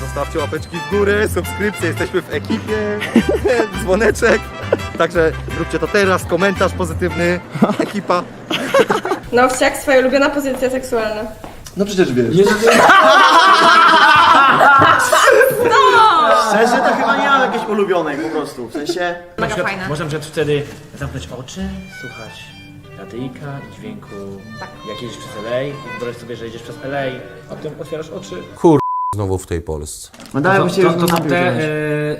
Zostawcie łapeczki w górę, subskrypcje, jesteśmy w ekipie, dzwoneczek. Także róbcie to teraz, komentarz pozytywny, ekipa. No, wsiak, swoja ulubiona pozycja seksualna. No przecież wiesz. Szczerze to chyba nie mam jakiejś ulubionej po prostu. W sensie... Mega fajne. Można na przykład wtedy zamknąć oczy, słuchać radyjka i dźwięku, Tak. jak jedziesz przez LA i wyobraź sobie, że jedziesz przez LA, a potem otwierasz oczy. Znowu w tej Polsce. No dałem To, właściwie, to, że to są napił te e,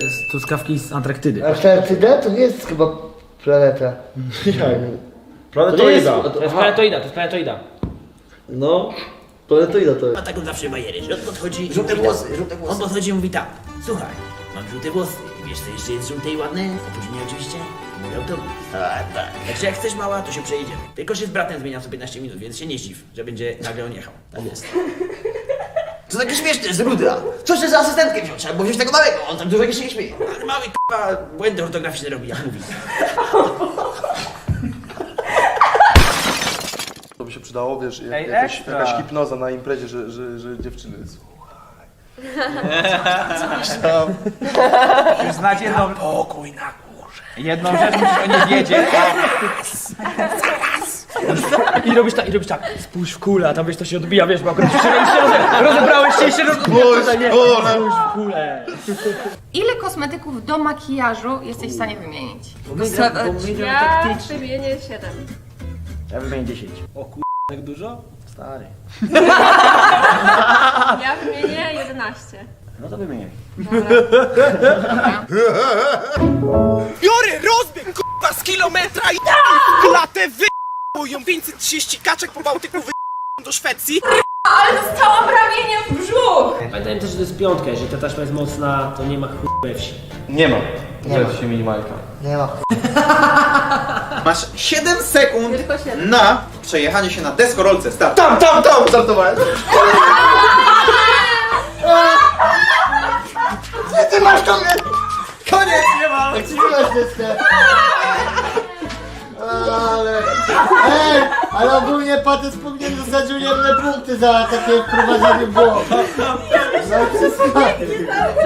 z- truskawki z Antarktydy. Antarktyda to nie jest chyba planeta. Planetoida. To jest planetoida, to jest planetoida. No, planetoida to jest. Ma taką zawsze bajerę, że on podchodzi... Żółte włosy, żółte włosy. On podchodzi i mówi tak, słuchaj, mam żółte włosy i wiesz co jeszcze jest żółte i ładne? Oprócz mnie oczywiście mój autobus. Tak, tak. Także jak chcesz mała, to się przejedziemy. Tylko się z bratem zmieniam co 15 minut, więc się nie zdziw, że będzie nagle on jechał. Tak jest. Co takie śmieszne, jest ruda. Co się za asystentkę wziąć? Trzeba było wziąć tego małego, on tak dużo się nie śmieje. Ale mały k***a błędy ortograficzne robi, jak mówi. To by się przydało, wiesz, jak, Ej, jakaś, ekstra. jakaś hipnoza na imprezie, że, że, że dziewczyny... Coś tam. Znać jedną... Pokój na górze. Jedną rzecz musisz o niej wiedzieć. I robisz tak, i robisz tak, spójrz w kulę, a tam wiesz, to się odbija, wiesz, bo akurat się, się roze, rozebrałeś się i się rozebrałeś. Spójrz w kulę. Ile kosmetyków do makijażu jesteś w stanie wymienić? Ja wymienię 7. Ja wymienię 10. Tak dużo? Stary. Ja wymienię 11. No to wymienię. Biorę rozbieg, k***a, z kilometra i klatę wy... ją 530 kaczek po Bałtyku wy... do Szwecji. Całam ramieniem w brzuch! Pamiętajmy też, że to jest piątka, jeżeli ta taśma jest mocna, to nie ma chuj we wsi. Nie ma. Nie ma. się minimalka. Nie ma. Masz 7 sekund Tylko 7. na przejechanie się na deskorolce. Start. Tam, tam, tam! Żartowałem. Patys powinien dostać ujemne punkty za takie wprowadzenie błąd. No.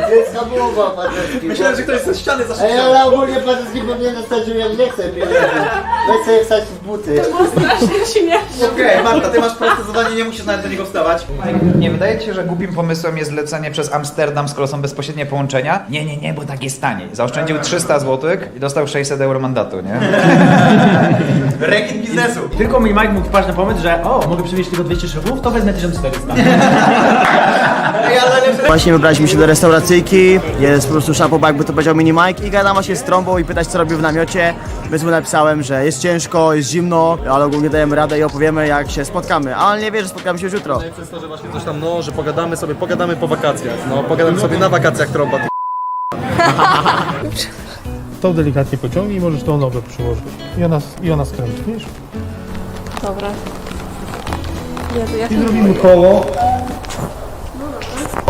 To jest hamowa Patyski. Myślałem, że ktoś ze ściany Ej, zaszedł. ale ogólnie Patyski powinien dostać ujemne, nie chcę pieniędzy. Weź sobie wstać w buty. Okej, Marta, ty masz proste zadanie, nie musisz nawet do niego wstawać. Nie wydaje ci się, że głupim pomysłem jest lecenie przez Amsterdam, skoro są bezpośrednie połączenia? Nie, nie, nie, bo tak jest taniej. Zaoszczędził 300 zł i dostał 600 euro mandatu, nie? Rekin biznesu. Tylko mi Mike mógł wpaść na pomysł, że o, mogę przywieźć tylko 200 szybów, to wezmę 1400. Właśnie wybraliśmy się do restauracyjki, jest po prostu szapoba, jakby to powiedział mini Mike i gadamy się z trąbą i pytać co robił w namiocie. Więc mu napisałem, że jest ciężko, jest zimno, ale ogólnie dajemy radę i opowiemy jak się spotkamy. Ale nie wie, że spotkamy się już jutro. Przez to, że właśnie coś tam, no, że pogadamy sobie, pogadamy po wakacjach. No, pogadamy sobie na wakacjach trąba. To delikatnie pociągnij i możesz tą nogę przyłożyć. I ona, i ona skręci, wiesz? Dobra. Jezu, ja I zrobimy koło.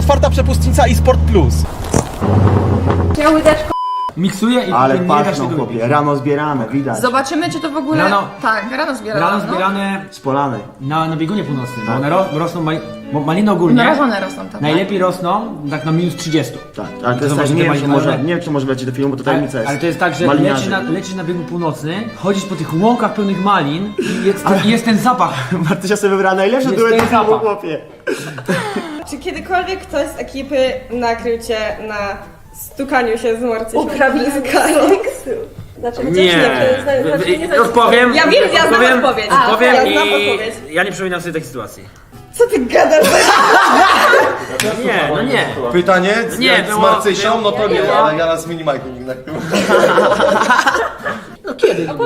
Otwarta przepustnica i Sport Plus. Ja łydeczko. Miksuję i Ale nie patrz no tego chłopie, wypić. rano zbierane, widać. Zobaczymy, czy to w ogóle... Rano- Tak, rano zbieramy. Rano no. zbierane Spolane. na, na biegunie północnym, bo one ro, rosną, mali, bo maliny ogólnie Narażone rosną tam. najlepiej rosną tak na minus 30. Tak, ale to jest tak, nie te wiem, czy maliny- może, nie wiem, czy może lecieć do filmu, bo to tajemnica Ale, jest. ale to jest tak, że lecisz na, lecisz na biegu północny, chodzisz po tych łąkach pełnych malin i jest, i jest ten zapach. Martysia sobie wybrała najlepsze Jest duety ten w filmu, zapach. chłopie. Czy kiedykolwiek ktoś z ekipy nakrył cię na stukaniu się z Marcysią? Uprawnił Znaczy, chociaż Nie, to znaczy, Wy- nie wy- odpowiem. Ja wiem, ja znam odpowiem, odpowiedź. Odpowiem ja i znam odpowiedź. ja nie przypominam sobie takiej sytuacji. Co ty gadasz? Nie, no nie. Pytanie z, Nie, z Marcysią, no to nie, nie ale ja nas z minimajką nie nakryłem.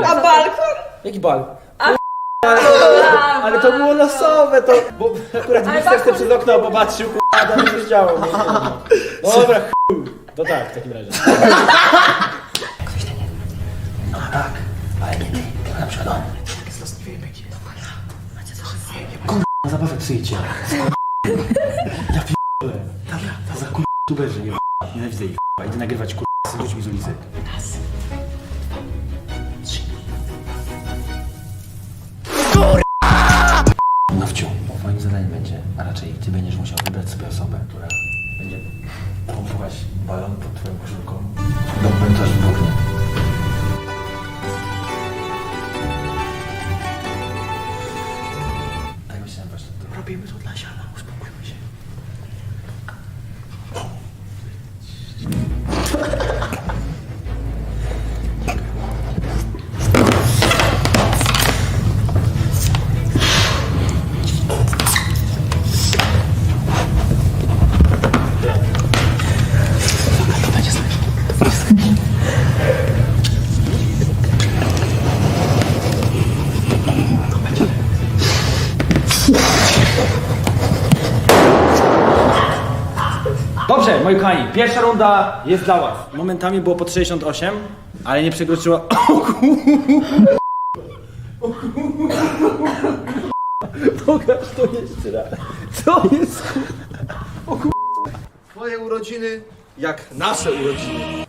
A balkon? Jaki bal? Ale to było losowe, to... Bo akurat Ale minister balkon- przez okno popatrzył, k***a, tam się działo. nie, no. Dobra, chuj. To tak, w takim razie. Na zabawę psujecie. Ja p***le. Dobra, za kur... tuberzy, nie Nienawidzę ich, k***a. Idę nagrywać kur... aşağıdan. Dobrze, moi kochani, pierwsza runda jest dla was. Momentami było pod 68, ale nie przekroczyło... Pokaż to jeszcze raz. Co jest? Twoje urodziny jak nasze urodziny.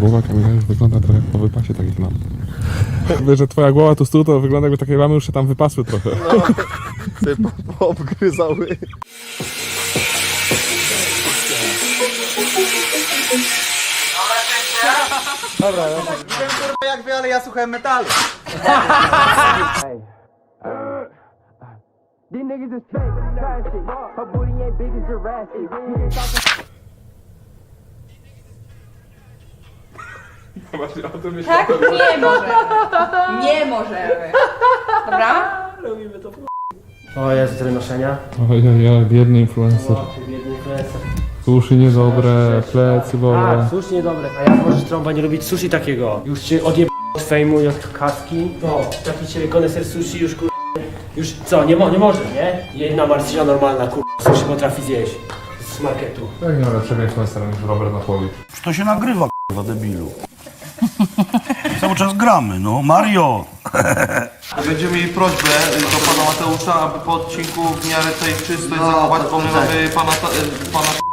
Głowa Kamila już wygląda trochę po wypasie takich mam. Wiesz, że twoja głowa tu stół, to wygląda jakby takie mamy już się tam wypasły trochę. Ty obgryzały. Jak wie, ale ja słuchałem metalu. Tak? Nie może. Nie możemy. Dobra? O jest tyle noszenia. Ojej, biedny influencer. Biedny influencer. Sushi niedobre, plecy Tak, bolą. sushi niedobre. A jak możesz trąba nie lubić sushi takiego? Już cię odjeb od fejmu i od kaski. No, taki ciebie koneser sushi już kur... Już co, nie, mo nie może, nie? Jedna Marcina normalna kur... sushi potrafi zjeść. Z marketu. Tak nie ma lepszego influencera niż Robert Napowicz. To się nagrywa, k***a, debilu. Cały czas gramy, no. Mario! Będziemy mieli prośbę do pana Mateusza, aby po odcinku w miarę tej czystość zachować, bo my mamy pana, ta- y, pana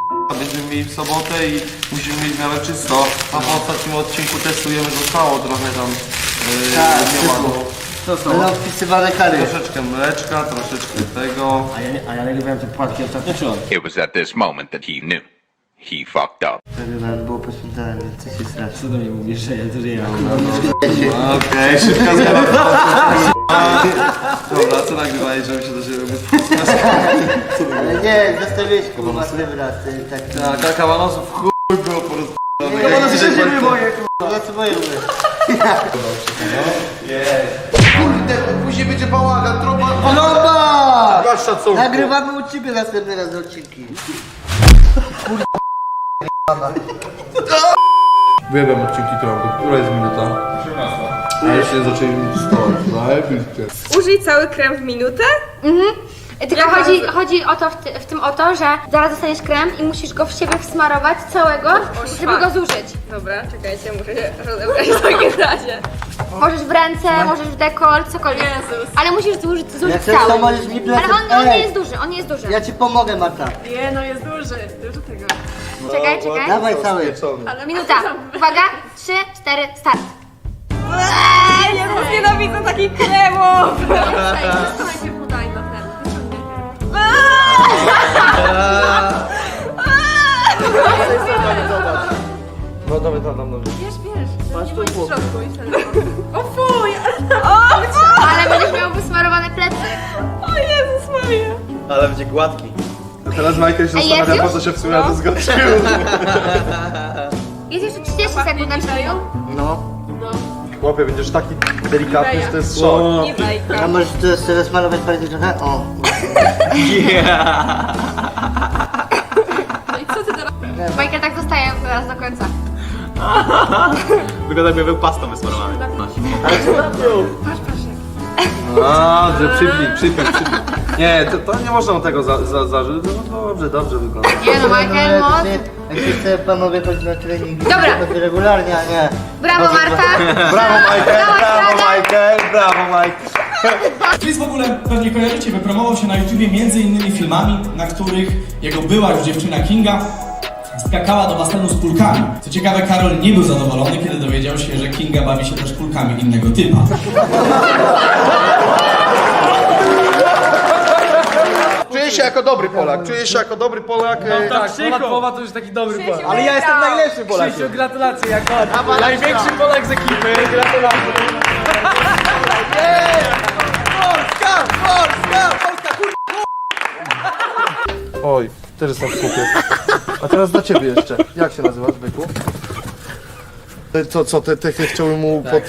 będziemy mieli w sobotę i musimy mieć w miarę czysto, a po ostatnim odcinku testujemy, zostało trochę tam yy, tak, Ale odpisywane kary. Troszeczkę mleczka, troszeczkę tego. A ja, nie- a ja nagrywałem te płatki ostatnio? It was at this moment that he knew. He fucked up. Było poświęcone, co się straszy. Co do mnie mówisz, że ja to żyję? Okej, szybka zmiana. Dobra, co nagrywałeś, żeby się do siebie Ale nie, zostawiłeś kurwa wyraz, ty tak. Tak, a kawanosów w chuj było po prostu. Kawanosy też nie moje kurwa. co moje były? Kurde, później będzie bałagan, trąba. Masz szacunku. Nagrywamy u ciebie następny raz odcinki. Uwielbiam odcinki trąby. Która jest minuta? 18. A jeszcze nie zaczęli mi stoć. Najbliżej. Użyj cały krem w minutę. Tylko Ja chodzi, bardzo- chodzi o to w, ty, w tym o to, że zaraz dostaniesz krem i musisz go w siebie wsmarować całego, żeby go zużyć. Dobra, czekajcie, muszę się rozebrać w takim razie. Możesz w ręce, możesz w dekolt, cokolwiek. Jezus. Ale musisz zużyć, zużyć chcesz, cały. to możesz mi plecy- Ale on, on nie Ej! jest duży, on nie jest duży. Ja ci pomogę Marta. Nie, no jest duży, dużo tego. Czekaj, czekaj. Dawaj cały. Minuta. Uwaga, trzy, cztery, start. Jezus, nienawidzę takich kremów! No dobra, tam, tam, dobra. O fuj! Ale będziesz miał wysmarowane plecy. O Jezus Maria! Ale będzie gładki. Teraz Michael się Ej, jest zastanawia, po już? co się w sumie na to zgodził. Jest jeszcze 30 sekund na cztery. No. Chłopie, będziesz taki delikatny, że to jest szok. Nie bajka. A możesz tu jeszcze zasmarować bardziej trochę? O. Bajka tak zostaje zaraz do końca. Wygląda jakby był pastą wysmarowany. A, że przypnij, przypnij, przypnij. Nie, to, to nie można tego za, za, zarzucić. No dobrze, dobrze wygląda. Nie no, Michael, No, moc. nie, Jak chce panowie chodzić na trening, Dobra. chodzi regularnie, a nie. Brawo Marta. Brawo Michael, brawo Michael, brawo Michael. Chris w ogóle pewnie kojarzycie, wypromował się na YouTubie między innymi filmami, na których jego była już dziewczyna Kinga skakała do basenu z kulkami. Co ciekawe, Karol nie był zadowolony, kiedy dowiedział się, że Kinga bawi się też kulkami innego typa. Czuję się jako dobry Polak, czujesz się jako dobry Polak. e, Tak, Polak Połowa to już taki dobry Polak. Ale ja jestem najlepszy Polakiem. Krzysiu, gratulacje, jako największy Polak z ekipy. Gratulacje. Polska, Polska, Polska. Oj, też jestem w kupie. A teraz dla ciebie jeszcze. Jak się nazywasz, byku? Ty, Co, co, te, te, te chciały mu pod...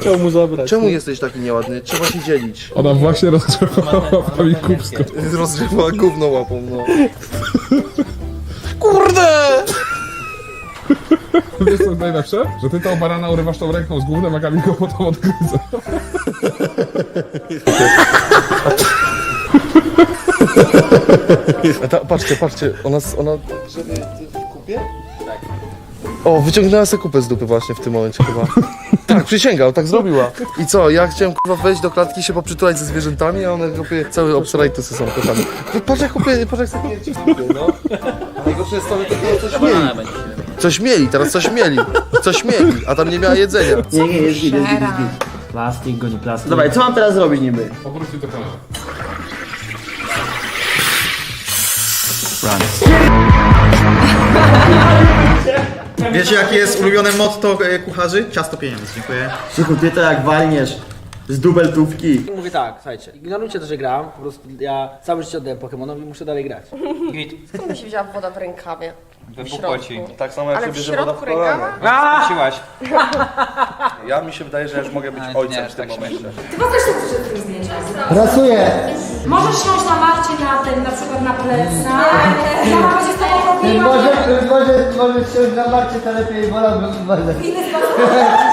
Chciał mu zabrać. Czemu jesteś taki nieładny? Trzeba się dzielić. Ona właśnie rozgrzewała łapami kubsko. Rozrywała gówno łapą, no. Kurde! Wiesz co jest najlepsze? Że ty tą barana urywasz tą ręką z głównym, a Kamil go potem odgryza. A ta, patrzcie, patrzcie, ona, s- ona... Żeby w kupie? Tak. O, wyciągnęła sobie kupę z dupy właśnie w tym momencie chyba. Tak, przysięgam, tak zrobiła. I co, ja chciałem kurwa wejść do klatki się poprzytulać ze zwierzętami, a one chłopie, całe obsrajtusy są kotami. Patrz jak chłopie, patrz jak sobie pierci w dupie, no. Najgorsze jest to, że tylko coś mieli. Coś mieli, teraz coś mieli. Coś mieli, a tam nie miała jedzenia. Nie, nie, jest git, jest git, jest git. Plastik goni plastik. Dobra, i co mam teraz zrobić niby? Obróć się do kamery. Wiecie jakie jest ulubione motto e, kucharzy? Ciasto pieniędzy, dziękuję. Słuchaj, ty to jak walniesz z dubeltówki. Mówię tak, słuchajcie, ignorujcie to, że gram, po prostu ja całe życie oddałem Pokemonowi i muszę dalej grać. Skąd mi się wzięła woda w rękawie? Wybuchła ci. Tak samo Ale jak w się bierze woda w środku rękawa? Ja mi się wydaje, że ja już mogę być ojcem w tym momencie. Pracuję. Możesz siąść na Marcie na ten, na przykład na plecach. Mama będzie z tobą robiła. Może, może, może wsiąść na marcie, to lepiej wolałbym uważać. Inny sposób.